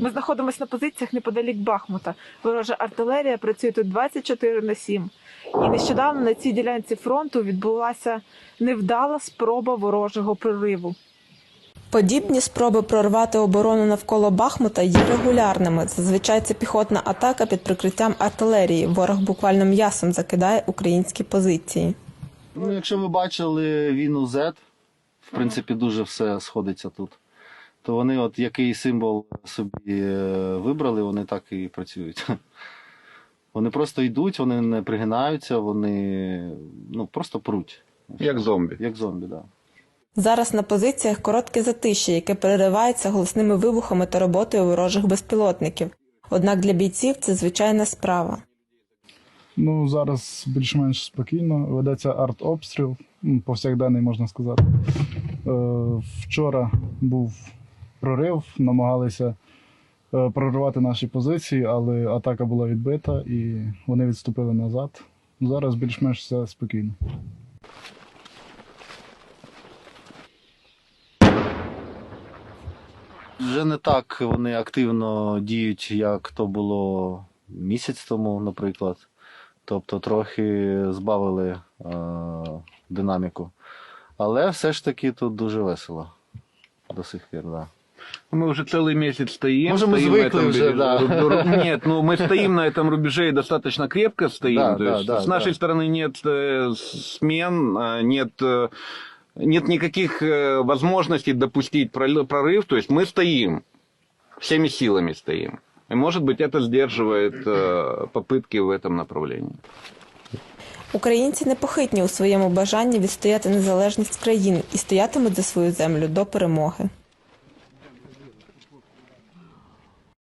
Ми знаходимося на позиціях неподалік Бахмута. Ворожа артилерія працює тут 24 на 7. І нещодавно на цій ділянці фронту відбулася невдала спроба ворожого прориву. Подібні спроби прорвати оборону навколо Бахмута є регулярними. Зазвичай це піхотна атака під прикриттям артилерії. Ворог буквально м'ясом закидає українські позиції. Ну, якщо ви бачили війну Z, в принципі, дуже все сходиться тут. То вони, от який символ собі е, вибрали, вони так і працюють. Вони просто йдуть, вони не пригинаються, вони ну, просто пруть, Як зомбі. як зомбі. Да. Зараз на позиціях коротке затишя, яке переривається голосними вибухами та роботою ворожих безпілотників. Однак для бійців це звичайна справа. Ну, зараз більш-менш спокійно. Ведеться артобстріл, повсякденний, можна сказати. Е, вчора був прорив, намагалися е, прорвати наші позиції, але атака була відбита і вони відступили назад. Зараз більш-менш все спокійно. Вже не так вони активно діють, як то було місяць тому, наприклад. Тобто трохи збавили е, динаміку. Але все ж таки тут дуже весело до сих пір, так. Да. Мы уже целый месяц стоим. Может, мы стоим на звыкли этом уже, береже- да. ру- ру- Нет, ну мы стоим на этом рубеже и достаточно крепко стоим. Да, То да, есть да, с нашей да. стороны нет э, смен, а, нет, э, нет никаких э, возможностей допустить прол- прорыв. То есть мы стоим, всеми силами стоим. И может быть это сдерживает э, попытки в этом направлении. Українці непохитні у своєму бажанні відстояти незалежність країн і стоятимуть за свою землю до перемоги.